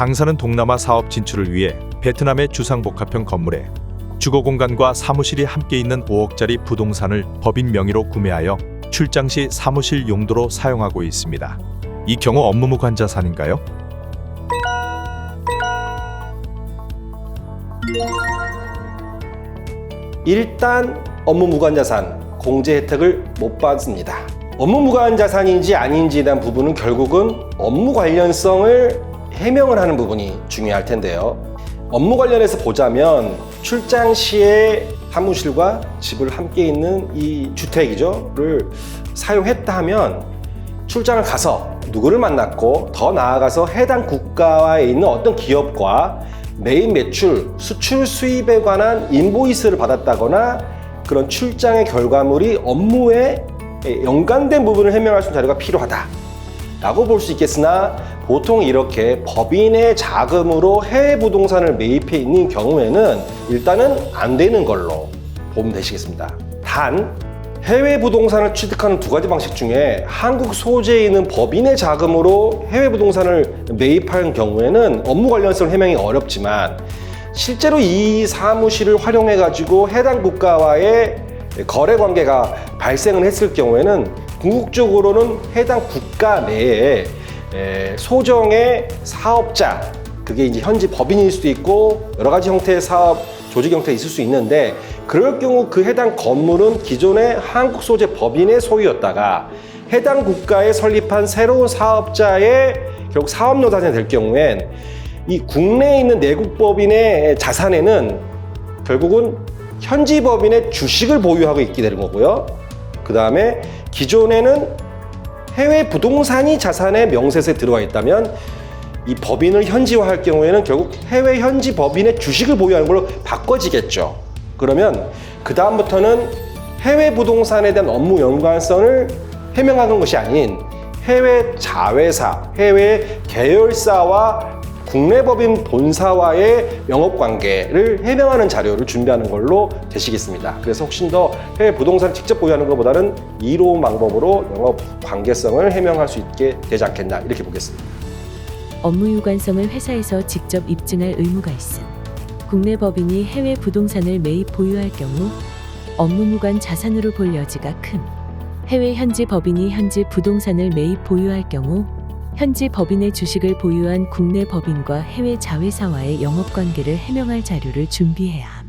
당사는 동남아 사업 진출을 위해 베트남의 주상복합형 건물에 주거 공간과 사무실이 함께 있는 5억짜리 부동산을 법인 명의로 구매하여 출장 시 사무실 용도로 사용하고 있습니다. 이 경우 업무 무 관 자산인가요? 일단 업무 무관 자산 공제 혜택을 못 받습니다. 업무 무관 자산인지 아닌지에 대한 부분은 결국은 업무 관련성을 해명을 하는 부분이 중요할 텐데요. 업무 관련해서 보자면 출장 시에 사무실과 집을 함께 있는 이 주택이죠를 사용했다 하면 출장을 가서 누구를 만났고 더 나아가서 해당 국가에 있는 어떤 기업과 매입 매출, 수출 수입에 관한 인보이스를 받았다거나 그런 출장의 결과물이 업무에 연관된 부분을 해명할 수 있는 자료가 필요하다. 라고 볼 수 있겠으나 보통 이렇게 법인의 자금으로 해외 부동산을 매입해 있는 경우에는 일단은 안 되는 걸로 보면 되시겠습니다. 단 해외 부동산을 취득하는 두 가지 방식 중에 한국 소재에 있는 법인의 자금으로 해외 부동산을 매입하는 경우에는 업무 관련성 해명이 어렵지만 실제로 이 사무실을 활용해 가지고 해당 국가와의 거래 관계가 발생을 했을 경우에는 궁극적으로는 해당 국가 내에 에, 소정의 사업자 그게 이제 현지 법인일 수도 있고 여러 가지 형태의 사업 조직 형태가 있을 수 있는데 그럴 경우 그 해당 건물은 기존의 한국 소재 법인의 소유였다가 해당 국가에 설립한 새로운 사업자의 결국 사업노단이 될 경우엔 이 국내에 있는 내국 법인의 자산에는 결국은 현지 법인의 주식을 보유하고 있게 되는 거고요. 그 다음에 기존에는 해외 부동산이 자산의 명세서에 들어와 있다면 이 법인을 현지화할 경우에는 결국 해외 현지 법인의 주식을 보유하는 걸로 바꿔지겠죠. 그러면 그 다음부터는 해외 부동산에 대한 업무 연관성을 해명하는 것이 아닌 해외 자회사, 해외 계열사와 국내 법인 본사와의 영업 관계를 해명하는 자료를 준비하는 걸로 되시겠습니다. 그래서 훨씬 더 해외 부동산을 직접 보유하는 것보다는 이로운 방법으로 영업 관계성을 해명할 수 있게 되지 않겠나 이렇게 보겠습니다. 업무 유관성을 회사에서 직접 입증할 의무가 있음. 국내 법인이 해외 부동산을 매입 보유할 경우 업무 무관 자산으로 볼 여지가 큼. 해외 현지 법인이 현지 부동산을 매입 보유할 경우 현지 법인의 주식을 보유한 국내 법인과 해외 자회사와의 영업 관계를 해명할 자료를 준비해야 함.